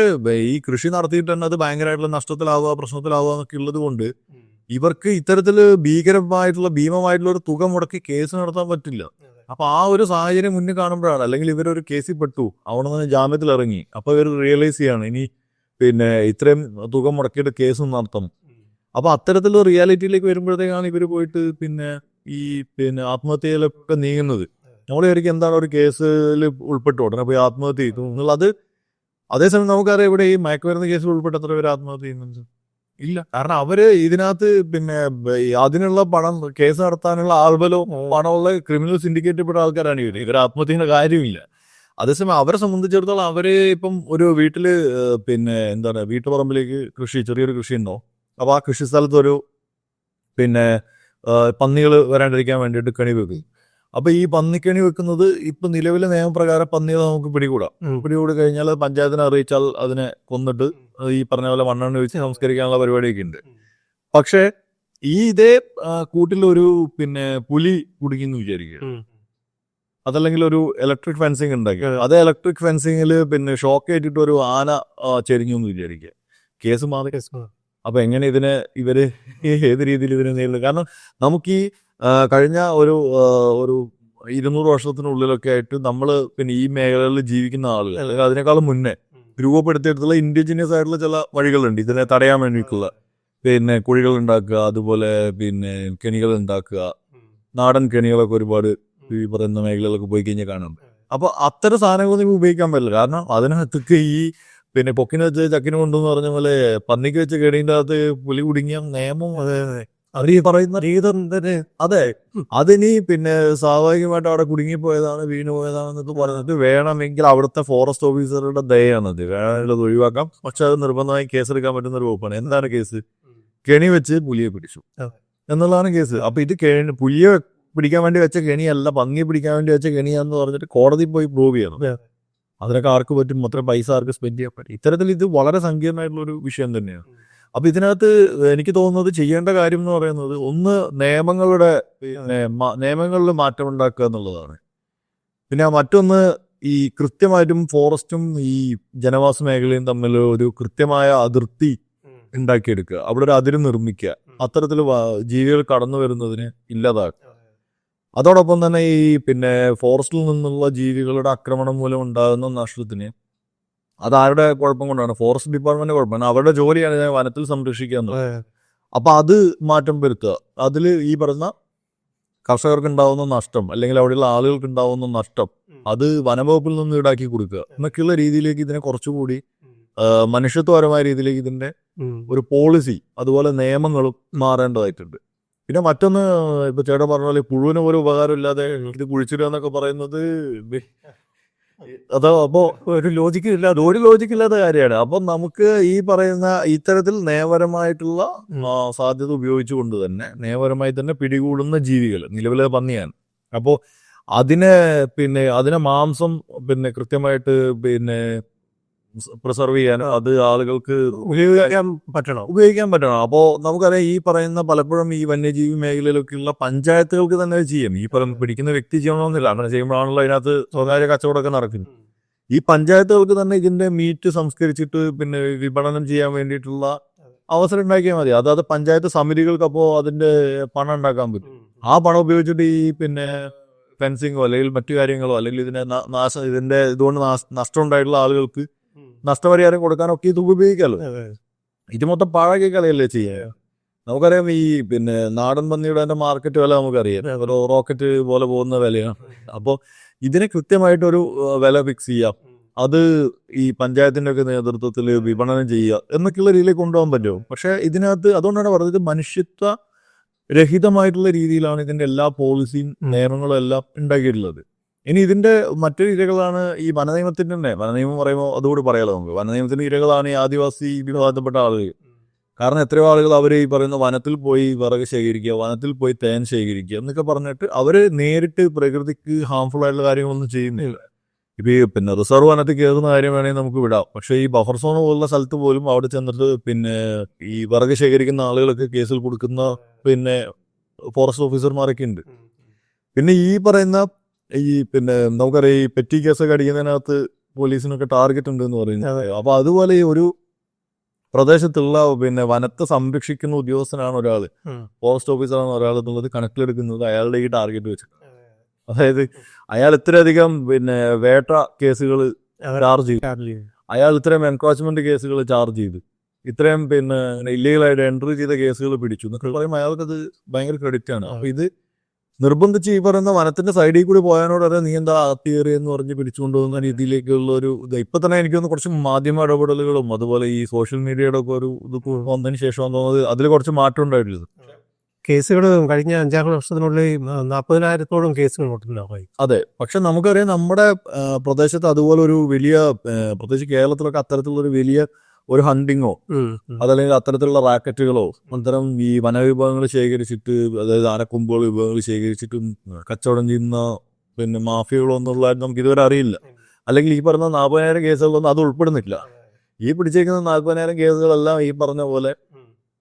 ഈ കൃഷി നടത്തിയിട്ട് തന്നെ അത് ഭയങ്കരമായിട്ടുള്ള നഷ്ടത്തിലാവുക പ്രശ്നത്തിലാവുക എന്നൊക്കെ ഉള്ളത് കൊണ്ട് ഇവർക്ക് ഇത്തരത്തിൽ ഭീകരമായിട്ടുള്ള ഭീമമായിട്ടുള്ള ഒരു തുക മുടക്കി കേസ് നടത്താൻ പറ്റില്ല. അപ്പൊ ആ ഒരു സാഹചര്യം മുന്നിൽ കാണുമ്പോഴാണ് അല്ലെങ്കിൽ ഇവരൊരു കേസിൽ പെട്ടു അവിടെ നിന്ന് ജാമ്യത്തിൽ ഇറങ്ങി അപ്പൊ ഇവർ റിയലൈസ് ചെയ്യാണ് ഇനി പിന്നെ ഇത്രയും തുക മുടക്കിയിട്ട് കേസ് നടത്തണം. അപ്പൊ അത്തരത്തിലുള്ള റിയാലിറ്റിയിലേക്ക് വരുമ്പോഴത്തേക്കാണ് ഇവർ പോയിട്ട് പിന്നെ ഈ പിന്നെ ആത്മഹത്യയിലൊക്കെ നീങ്ങുന്നത്. നമ്മൾ വിചാരിക്കും എന്താണ് ഒരു കേസിൽ ഉൾപ്പെട്ടു ഉടനെ പോയി ആത്മഹത്യ ചെയ്തു എന്നുള്ളത്. അതേസമയം നമുക്കറിയാം ഇവിടെ ഈ മയക്കുമരുന്ന് കേസിൽ ഉൾപ്പെട്ട് എത്ര പേര് ആത്മഹത്യ ചെയ്യുന്നുണ്ട്. ഇല്ല. കാരണം അവർ ഇതിനകത്ത് പിന്നെ അതിനുള്ള പണം കേസ് നടത്താനുള്ള ആൾബലോ പണമുള്ള ക്രിമിനൽ സിൻഡിക്കേറ്റ് പെട്ട ആൾക്കാരാണ് ഇവർ. ഇവർ ആത്മഹത്യയുടെ കാര്യമില്ല അതേസമയം അവരെ സംബന്ധിച്ചിടത്തോളം അവർ ഇപ്പം ഒരു വീട്ടിൽ പിന്നെ എന്താണ് വീട്ടുപറമ്പിലേക്ക് കൃഷി ചെറിയൊരു കൃഷി ഉണ്ടോ അപ്പൊ ആ കൃഷി സ്ഥലത്ത് ഒരു പിന്നെ പന്നികൾ വരാണ്ടിരിക്കാൻ വേണ്ടിയിട്ട് കണി വെക്കും. അപ്പൊ ഈ പന്നിക്കണി വെക്കുന്നത് ഇപ്പൊ നിലവിലെ നിയമപ്രകാരം പന്നികൾ നമുക്ക് പിടികൂടാം. പിടികൂടി കഴിഞ്ഞാൽ പഞ്ചായത്തിനെ അറിയിച്ചാൽ അതിനെ കൊന്നിട്ട് ഈ പറഞ്ഞ പോലെ മണ്ണെണ്ണ ഒഴിച്ച് സംസ്കരിക്കാനുള്ള പരിപാടിയൊക്കെ ഉണ്ട് പക്ഷേ ഈ ഇതേ കൂട്ടിലൊരു പിന്നെ പുലി കുടിക്കുന്നു വിചാരിക്കുക. അതല്ലെങ്കിൽ ഒരു ഇലക്ട്രിക് ഫെൻസിങ് ഉണ്ടാക്കി അതേ ഇലക്ട്രിക് ഫെൻസിങ്ങിൽ പിന്നെ ഷോക്ക് ഏറ്റിട്ട് ഒരു ആന ചെരിഞ്ഞു എന്ന് വിചാരിക്കുക കേസ് മാറി. അപ്പൊ എങ്ങനെ ഇതിനെ ഇവർ (laughs) ഏത് രീതിയിൽ ഇതിനെ നേരിടും? കാരണം നമുക്ക് ഈ കഴിഞ്ഞ ഒരു ഒരു ഇരുന്നൂറ് വർഷത്തിനുള്ളിലൊക്കെ ആയിട്ട് നമ്മൾ പിന്നെ ഈ മേഖലകളിൽ ജീവിക്കുന്ന ആളുകൾ അല്ലെങ്കിൽ അതിനേക്കാളും മുന്നേ രൂപപ്പെടുത്തിയെടുത്തുള്ള ഇൻഡിജിനിയസ് ആയിട്ടുള്ള ചില വഴികളുണ്ട്. ഇതിനെ തടയാൻ വേണ്ടിയിട്ടുള്ള പിന്നെ കുഴികൾ ഉണ്ടാക്കുക അതുപോലെ പിന്നെ കെണികൾ ഉണ്ടാക്കുക നാടൻ കെണികളൊക്കെ ഒരുപാട് ഈ പറയുന്ന മേഖലകളൊക്കെ പോയി കഴിഞ്ഞാൽ കാണുന്നുണ്ട്. അപ്പൊ അത്തരം സാധനങ്ങളൊന്നും ഉപയോഗിക്കാൻ പറ്റില്ല. കാരണം അതിനകത്തൊക്കെ ഈ പിന്നെ പൊക്കിന് വെച്ച് ചക്കിന് കൊണ്ടെന്ന് പറഞ്ഞ പോലെ പന്നിക്ക് വെച്ച് കെടീന്റെ അകത്ത് പുലി കുടുങ്ങിയ നിയമം അതെ അതെ. അവർ ഈ പറയുന്ന രീതി തന്നെ. അതെ. അതിനി പിന്നെ സ്വാഭാവികമായിട്ട് അവിടെ കുടുങ്ങിപ്പോയതാണ് വീണു പോയതാണെന്നൊക്കെ പറഞ്ഞിട്ട് വേണമെങ്കിൽ അവിടുത്തെ ഫോറസ്റ്റ് ഓഫീസറുടെ ദയാണത് വേണമെങ്കിൽ അത് ഒഴിവാക്കാം. പക്ഷെ അത് നിർബന്ധമായും കേസെടുക്കാൻ പറ്റുന്ന ഒരു വകുപ്പാണ്. എന്താണ് കേസ്? കെണി വെച്ച് പുലിയെ പിടിച്ചു. എന്നുള്ളതാണ് കേസ്. അപ്പൊ ഇത് കെണി പുലിയെ പിടിക്കാൻ വേണ്ടി വെച്ച കെണിയല്ല പങ്ങി പിടിക്കാൻ വേണ്ടി വെച്ച കെണിയാന്ന് പറഞ്ഞിട്ട് കോടതി പോയി പ്രൂവ് ചെയ്യണം അതെ. അതിനൊക്കെ ആർക്ക് പറ്റും അത്ര പൈസ ആർക്ക് സ്പെൻഡ് ചെയ്യാൻ പറ്റും. ഇത്തരത്തിൽ ഇത് വളരെ സങ്കീർണമായിട്ടുള്ള ഒരു വിഷയം തന്നെയാണ്. അപ്പൊ ഇതിനകത്ത് എനിക്ക് തോന്നുന്നത് ചെയ്യേണ്ട കാര്യം എന്ന് പറയുന്നത് ഒന്ന് നിയമങ്ങളുടെ പിന്നെ നിയമങ്ങളിൽ മാറ്റം ഉണ്ടാക്കുക എന്നുള്ളതാണ്. പിന്നെ മറ്റൊന്ന് ഈ കൃത്യമായിട്ടും ഫോറസ്റ്റും ഈ ജനവാസ മേഖലയും തമ്മിൽ ഒരു കൃത്യമായ അതിർത്തി ഉണ്ടാക്കിയെടുക്കുക. അവിടെ ഒരു അതിര് നിർമ്മിക്കുക. അത്തരത്തിൽ ജീവികൾ കടന്നു വരുന്നതിന് ഇല്ലാതാക്കുക. അതോടൊപ്പം തന്നെ ഈ പിന്നെ ഫോറസ്റ്റിൽ നിന്നുള്ള ജീവികളുടെ ആക്രമണം മൂലം ഉണ്ടാകുന്ന നഷ്ടത്തിന് അത് ആരുടെ കുഴപ്പം കൊണ്ടാണ്? ഫോറസ്റ്റ് ഡിപ്പാർട്ട്മെന്റ് കുഴപ്പമാണ് അവരുടെ ജോലിയാണ് ഞാൻ വനത്തിൽ സംരക്ഷിക്കുക എന്നുള്ളത് അപ്പൊ അത് മാറ്റം വരുത്തുക. അതിൽ ഈ പറഞ്ഞ കർഷകർക്ക് ഉണ്ടാവുന്ന നഷ്ടം അല്ലെങ്കിൽ അവിടെയുള്ള ആളുകൾക്ക് ഉണ്ടാവുന്ന നഷ്ടം അത് വനംവകുപ്പിൽ നിന്ന് ഈടാക്കി കൊടുക്കുക. എന്നൊക്കെയുള്ള രീതിയിലേക്ക് ഇതിനെ കുറച്ചുകൂടി മനുഷ്യത്വപരമായ രീതിയിലേക്ക് ഇതിന്റെ ഒരു പോളിസി അതുപോലെ നിയമങ്ങളും മാറേണ്ടതായിട്ടുണ്ട്. പിന്നെ മറ്റൊന്ന് ഇപ്പൊ ചേട്ടൻ പറഞ്ഞ പോലെ പുഴുവിന് ഒരു ഉപകാരമില്ലാതെ ഇത് കുഴിച്ചിടുക എന്നൊക്കെ പറയുന്നത് അതോ അപ്പോ ഒരു ലോജിക്കും ഇല്ലാതെ ഒരു ലോജിക്ക് ഇല്ലാത്ത കാര്യമാണ്. അപ്പൊ നമുക്ക് ഈ പറയുന്ന ഇത്തരത്തിൽ നിയമപരമായിട്ടുള്ള സാധ്യത ഉപയോഗിച്ചുകൊണ്ട് തന്നെ നിയമപരമായി തന്നെ പിടികൂടുന്ന ജീവികൾ നിലവിലെ പന്നിയാണ്. അപ്പോൾ അതിനെ പിന്നെ അതിനെ മാംസം പിന്നെ കൃത്യമായിട്ട് പിന്നെ പ്രിസർവ് ചെയ്യാനും അത് ആളുകൾക്ക് ഉപയോഗിക്കാൻ പറ്റണം? ഉപയോഗിക്കാൻ പറ്റണം. അപ്പോൾ നമുക്കറിയാം ഈ പറയുന്ന പലപ്പോഴും ഈ വന്യജീവി മേഖലയിലൊക്കെയുള്ള പഞ്ചായത്തുകൾക്ക് തന്നെ ചെയ്യും. ഈ പറയുന്ന പിടിക്കുന്ന വ്യക്തി ചെയ്യണമെന്നില്ല. അങ്ങനെ ചെയ്യുമ്പോഴാണല്ലോ അതിനകത്ത് സ്വകാര്യ കച്ചവടമൊക്കെ നടക്കുന്നത്. ഈ പഞ്ചായത്തുകൾക്ക് തന്നെ ഇതിന്റെ മീറ്റ് സംസ്കരിച്ചിട്ട് പിന്നെ വിപണനം ചെയ്യാൻ വേണ്ടിയിട്ടുള്ള അവസരം ഉണ്ടാക്കിയാൽ മതി. അതായത് പഞ്ചായത്ത് സമിതികൾക്ക് അപ്പോൾ അതിന്റെ പണം ഉണ്ടാക്കാൻ പറ്റും. ആ പണം ഉപയോഗിച്ചിട്ട് ഈ പിന്നെ ഫെൻസിങ്ങോ അല്ലെങ്കിൽ മറ്റു കാര്യങ്ങളോ അല്ലെങ്കിൽ ഇതിന്റെ നാശ ഇതിന്റെ ഇതുകൊണ്ട് നഷ്ടം ഉണ്ടായിട്ടുള്ള ആളുകൾക്ക് നഷ്ടപരിഹാരം കൊടുക്കാനൊക്കെ ഇത് ഉപയോഗിക്കാമല്ലോ. ഇത് മൊത്തം പാഴാക്കി കളയല്ലേ ചെയ്യുക? നമുക്കറിയാം ഈ പിന്നെ നാടൻ പന്നിയുടെ തന്നെ മാർക്കറ്റ് വില നമുക്കറിയാം. ഒരു റോക്കറ്റ് പോലെ പോകുന്ന വിലയാണ്. അപ്പോൾ ഇതിനെ കൃത്യമായിട്ട് ഒരു വില ഫിക്സ് ചെയ്യാം അത് ഈ പഞ്ചായത്തിന്റെ ഒക്കെ നേതൃത്വത്തിൽ വിപണനം ചെയ്യുക എന്നൊക്കെയുള്ള രീതിയിൽ കൊണ്ടുപോകാൻ പറ്റുമോ? പക്ഷെ ഇതിനകത്ത് അതുകൊണ്ടാണ് പറഞ്ഞത് മനുഷ്യത്വ രഹിതമായിട്ടുള്ള രീതിയിലാണ് ഇതിന്റെ എല്ലാ പോളിസിയും നിയമങ്ങളും എല്ലാം ഉണ്ടാക്കിയിട്ടുള്ളത്. ഇനി ഇതിന്റെ മറ്റൊരു ഇരകളാണ് ഈ വനനിയമത്തിന്റെ തന്നെ. വനനിയമം പറയുമ്പോൾ അതുകൂടി പറയാലോ നമുക്ക്. വനനിയമത്തിന്റെ ഇരകളാണ് ഈ ആദിവാസി വിഭാഗത്തിൽപ്പെട്ട ആളുകൾ. കാരണം എത്രയോ ആളുകൾ അവർ ഈ പറയുന്ന വനത്തിൽ പോയി വിറക് ശേഖരിക്കുക വനത്തിൽ പോയി തേൻ ശേഖരിക്കുക എന്നൊക്കെ പറഞ്ഞിട്ട് അവർ നേരിട്ട് പ്രകൃതിക്ക് ഹാംഫുൾ ആയിട്ടുള്ള കാര്യങ്ങളൊന്നും ചെയ്യുന്നില്ല. ഇപ്പൊ ഈ പിന്നെ റിസർവ് വനത്തിൽ കയറുന്ന കാര്യം വേണമെങ്കിൽ നമുക്ക് വിടാം. പക്ഷേ ഈ ബഫർ സോൺ പോലുള്ള സ്ഥലത്ത് പോലും അവിടെ ചെന്നിട്ട് പിന്നെ ഈ വിറക് ശേഖരിക്കുന്ന ആളുകളൊക്കെ കേസിൽ കൊടുക്കുന്ന പിന്നെ ഫോറസ്റ്റ് ഓഫീസർമാരൊക്കെ ഉണ്ട്. പിന്നെ ഈ പറയുന്ന ഈ പിന്നെ നമുക്കറിയാം ഈ പെറ്റി കേസൊക്കെ അടിക്കുന്നതിനകത്ത് പോലീസിനൊക്കെ ടാർഗറ്റ് ഉണ്ട് എന്ന് പറയുന്നത് അപ്പൊ അതുപോലെ ഈ ഒരു പ്രദേശത്തുള്ള പിന്നെ വനത്തെ സംരക്ഷിക്കുന്ന ഉദ്യോഗസ്ഥനാണ് ഒരാൾ പോസ്റ്റ് ഫോറസ്റ്റ് ഓഫീസറാണ് ഒരാൾ എന്നുള്ളത് കണക്കിലെടുക്കുന്നത് അയാളുടെ ഈ ടാർഗറ്റ് വെച്ച്. അതായത് അയാൾ ഇത്രയധികം പിന്നെ വേട്ട കേസുകൾ ചാർജ് ചെയ്തു. അയാൾ ഇത്രയും എൻക്രോച്ച്മെന്റ് കേസുകൾ ചാർജ് ചെയ്തു. ഇത്രയും പിന്നെ ഇല്ലീഗലായിട്ട് എൻട്രി ചെയ്ത കേസുകൾ പിടിച്ചു. എന്നൊക്കെ പറയുമ്പോൾ അയാൾക്കത് ഭയങ്കര ക്രെഡിറ്റ് ആണ്. അപ്പൊ ഇത് നിർബന്ധിച്ച് ഈ പറയുന്ന വനത്തിന്റെ സൈഡിൽ കൂടി പോയാനോട് അറിയാം നീ എന്താ അകത്തിയേറി എന്ന് പറഞ്ഞ് പിടിച്ചുകൊണ്ടുപോകുന്ന രീതിയിലേക്കുള്ള ഒരു ഇത്. ഇപ്പൊ തന്നെ എനിക്ക് തോന്നുന്നു കുറച്ച് മാധ്യമ ഇടപെടലുകളും അതുപോലെ ഈ സോഷ്യൽ മീഡിയയുടെ ഒക്കെ ഒരു ഇത് വന്നതിന് ശേഷം തോന്നുന്നത് അതിൽ കുറച്ച് മാറ്റം ഉണ്ടായിട്ടുള്ളത് കേസുകൾ കഴിഞ്ഞ അഞ്ചാറ് വർഷത്തിനുള്ളിൽ നാൽപ്പതിനായിരത്തോളം കേസുകൾ അതെ. പക്ഷെ നമുക്കറിയാം നമ്മുടെ പ്രദേശത്ത് അതുപോലെ ഒരു വലിയ പ്രത്യേകിച്ച് കേരളത്തിലൊക്കെ അത്തരത്തിലുള്ള ഒരു വലിയ ഒരു ഹണ്ടിങ്ങോ. അതല്ലെങ്കിൽ അത്തരത്തിലുള്ള റാക്കറ്റുകളോ? അത്തരം ഈ വനവിഭവങ്ങൾ ശേഖരിച്ചിട്ട് അതായത് ആനക്കൊമ്പുകൾ വിഭവങ്ങൾ ശേഖരിച്ചിട്ടും കച്ചവടം ചെയ്യുന്ന പിന്നെ മാഫിയകളോ എന്നുള്ള നമുക്ക് ഇതുവരെ അറിയില്ല. അല്ലെങ്കിൽ ഈ പറഞ്ഞ നാൽപ്പതിനായിരം കേസുകളൊന്നും അത് ഉൾപ്പെടുന്നില്ല. ഈ പിടിച്ചേക്കുന്ന നാൽപ്പതിനായിരം കേസുകളെല്ലാം ഈ പറഞ്ഞ പോലെ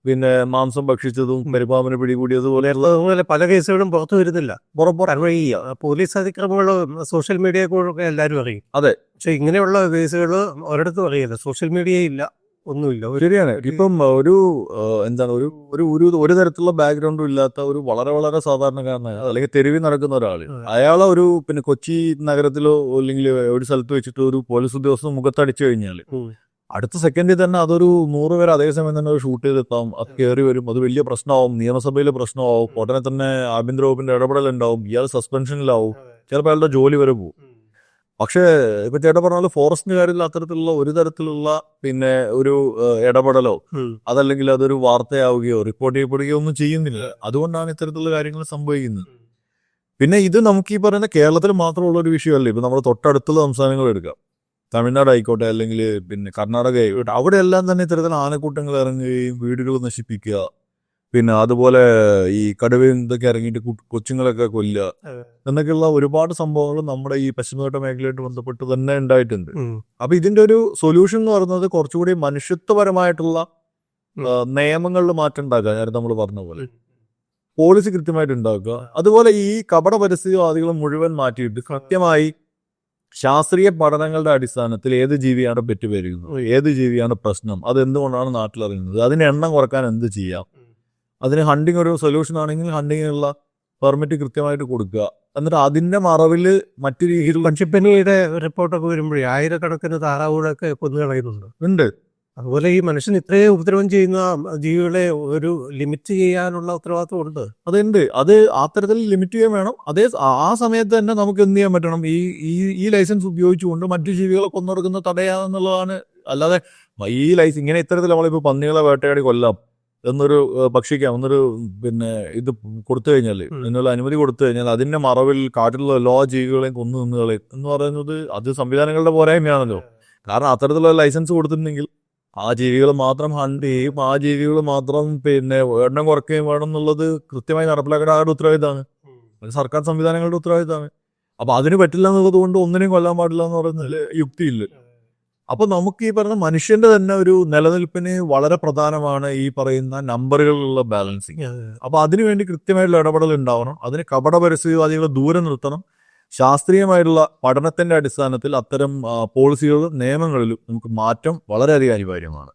പിന്നെ മാംസം ഭക്ഷിച്ചതും പരിപാവന പിടികൂടിയതുപോലെ പല കേസുകളും പുറത്തു വരുന്നില്ല. പുറപ്പുറ പോലീസ് അതിക്രമങ്ങളും സോഷ്യൽ മീഡിയ കൂടെ എല്ലാവരും അറിയും. അതെ. പക്ഷെ ഇങ്ങനെയുള്ള കേസുകൾ ഒരിടത്തും അറിയില്ല. സോഷ്യൽ മീഡിയ ഇല്ല. ഒന്നുമില്ല. ശരിയാണ്. ഇപ്പം ഒരു എന്താണ് ഒരു ഒരു ഒരു ഒരു തരത്തിലുള്ള ബാക്ക്ഗ്രൗണ്ടും ഇല്ലാത്ത ഒരു വളരെ വളരെ സാധാരണക്കാരനായ അല്ലെങ്കിൽ തെരുവിൽ നടക്കുന്ന ഒരാൾ. അയാളെ ഒരു പിന്നെ കൊച്ചി നഗരത്തിലോ അല്ലെങ്കിൽ ഒരു സ്ഥലത്ത് വെച്ചിട്ട് ഒരു പോലീസ് ഉദ്യോഗസ്ഥൻ മുഖത്തടിച്ചു കഴിഞ്ഞാൽ. അടുത്ത സെക്കൻഡിൽ തന്നെ അതൊരു നൂറ് പേര് അതേസമയം തന്നെ ഷൂട്ട് ചെയ്തെത്താം. അത് കയറി വരും. അത് വലിയ പ്രശ്നമാവും. നിയമസഭയിൽ പ്രശ്നമാവും. ഉടനെ തന്നെ ആഭ്യന്തര വകുപ്പിന്റെ ഇടപെടൽ ഉണ്ടാവും ഇയാൾ സസ്പെൻഷനിലാവും ചിലപ്പോൾ അയാളുടെ ജോലി വരെ പോകും. പക്ഷേ ഇപ്പൊ ചേട്ടാ പറഞ്ഞ പോലെ ഫോറസ്റ്റിന്റെ കാര്യത്തിൽ അത്തരത്തിലുള്ള ഒരു തരത്തിലുള്ള പിന്നെ ഒരു ഇടപെടലോ അതല്ലെങ്കിൽ അതൊരു വാർത്തയാവുകയോ റിപ്പോർട്ട് ചെയ്യപ്പെടുകയോ ഒന്നും ചെയ്യുന്നില്ല. അതുകൊണ്ടാണ് ഇത്തരത്തിലുള്ള കാര്യങ്ങൾ സംഭവിക്കുന്നത്. പിന്നെ ഇത് നമുക്ക് ഈ പറയുന്ന കേരളത്തിൽ മാത്രമുള്ള ഒരു വിഷയമല്ല? ഇപ്പൊ നമ്മുടെ തൊട്ടടുത്തുള്ള സംസ്ഥാനങ്ങൾ എടുക്കാം. തമിഴ്നാട് ആയിക്കോട്ടെ അല്ലെങ്കിൽ പിന്നെ കർണാടക ആയിക്കോട്ടെ അവിടെയെല്ലാം തന്നെ ഇത്തരത്തിൽ ആനക്കൂട്ടങ്ങൾ ഇറങ്ങുകയും വീടുകൾ നശിപ്പിക്കുക പിന്നെ അതുപോലെ ഈ കടുവയും ഇതൊക്കെ ഇറങ്ങിയിട്ട് കൊച്ചുങ്ങളൊക്കെ കൊല്ലുക എന്നൊക്കെയുള്ള ഒരുപാട് സംഭവങ്ങൾ നമ്മുടെ ഈ പശ്ചിമഘട്ട മേഖലയായിട്ട് ബന്ധപ്പെട്ട് തന്നെ ഉണ്ടായിട്ടുണ്ട്. അപ്പൊ ഇതിന്റെ ഒരു സൊല്യൂഷൻ എന്ന് പറയുന്നത് കുറച്ചുകൂടി മനുഷ്യത്വപരമായിട്ടുള്ള നിയമങ്ങളിൽ മാറ്റം ഉണ്ടാക്കുക. നേരത്തെ നമ്മൾ പറഞ്ഞ പോലെ. പോളിസി കൃത്യമായിട്ട് ഉണ്ടാക്കുക. അതുപോലെ ഈ കപട പരിസ്ഥിതിവാദികൾ മുഴുവൻ മാറ്റിയിട്ട് കൃത്യമായി ശാസ്ത്രീയ പഠനങ്ങളുടെ അടിസ്ഥാനത്തിൽ ഏത് ജീവിയാണ് പെറ്റുപേരുന്നത്? ഏത് ജീവിയാണ് പ്രശ്നം? അത് എന്തുകൊണ്ടാണ് അറിയുന്നത് അതിന് എണ്ണം കുറയ്ക്കാൻ എന്ത് ചെയ്യാം? അതിന് ഹണ്ടിങ് ഒരു സൊല്യൂഷൻ ആണെങ്കിൽ ഹണ്ടിങ്ങിനുള്ള പെർമിറ്റ് കൃത്യമായിട്ട് കൊടുക്കുക. എന്നിട്ട് അതിന്റെ മറവിൽ മറ്റു രീതിയിലുള്ള പക്ഷിപ്പനിയുടെ റിപ്പോർട്ടൊക്കെ വരുമ്പോഴേ ആയിരക്കണക്കിന് താറാവുകളൊക്കെ കൊന്നു കളയുന്നുണ്ട് ഉണ്ട്. അതുപോലെ ഈ മനുഷ്യൻ ഇത്രയും ഉപദ്രവം ചെയ്യുന്ന ജീവികളെ ഒരു ലിമിറ്റ് ചെയ്യാനുള്ള ഉത്തരവാദിത്വം ഉണ്ട്. അതുണ്ട്. അത് അത്തരത്തിൽ തരത്തിൽ ലിമിറ്റ് ചെയ്യാൻ വേണം. അതേ ആ- സമയത്ത് തന്നെ നമുക്ക് എന്ത് ചെയ്യാൻ പറ്റണം? ഈ ഈ ഈ ലൈസൻസ് ഉപയോഗിച്ചുകൊണ്ട് മറ്റു ജീവികളെ കൊന്നൊടുക്കുന്ന തടയാന്നുള്ളതാണ്. അല്ലാതെ ഈ ലൈസൻസ് ഇങ്ങനെ ഇത്തരത്തിൽ നമ്മളിപ്പോൾ പന്നികളെ വേട്ടയാടി കൊല്ലാം എന്നൊരു പക്ഷിക്ക് എന്നൊരു പിന്നെ ഇത് കൊടുത്തു കഴിഞ്ഞാൽ. എന്നുള്ള അനുമതി കൊടുത്തു കഴിഞ്ഞാൽ അതിന്റെ മറവിൽ കാട്ടിലുള്ള എല്ലാ ജീവികളെയും കൊന്നു നിന്നുകളെയും എന്ന് പറയുന്നത് അത് സംവിധാനങ്ങളുടെ പോരായ്മയാണല്ലോ. കാരണം അത്തരത്തിലുള്ള ലൈസൻസ് കൊടുത്തിട്ടുണ്ടെങ്കിൽ ആ ജീവികൾ മാത്രം ഹണ്ട് ചെയ്യും. ആ ജീവികൾ മാത്രം പിന്നെ എണ്ണം കുറയ്ക്കുകയും വേണം എന്നുള്ളത് കൃത്യമായി നടപ്പിലാക്കേണ്ട ആരുടെ ഉത്തരവാദിത്തമാണ്? അത് സർക്കാർ സംവിധാനങ്ങളുടെ ഉത്തരവാദിത്തമാണ്. അപ്പൊ അതിന് പറ്റില്ല എന്നുള്ളത് കൊണ്ട് ഒന്നിനെയും കൊല്ലാൻ പാടില്ല എന്ന് പറയുന്നതിൽ യുക്തിയില്ല. അപ്പൊ നമുക്ക് ഈ പറഞ്ഞ മനുഷ്യന്റെ തന്നെ ഒരു നിലനിൽപ്പിന് വളരെ പ്രധാനമാണ് ഈ പറയുന്ന നമ്പറുകളിലുള്ള ബാലൻസിങ് അപ്പൊ അതിനുവേണ്ടി കൃത്യമായിട്ടുള്ള ഇടപെടൽ ഉണ്ടാവണം. അതിന് കപട പരിസ്ഥിതിവാദികളെ ദൂരെ നിർത്തണം. ശാസ്ത്രീയമായിട്ടുള്ള പഠനത്തിന്റെ അടിസ്ഥാനത്തിൽ അത്തരം പോളിസികളിലും നിയമങ്ങളിലും നമുക്ക് മാറ്റം വളരെയധികം അനിവാര്യമാണ്.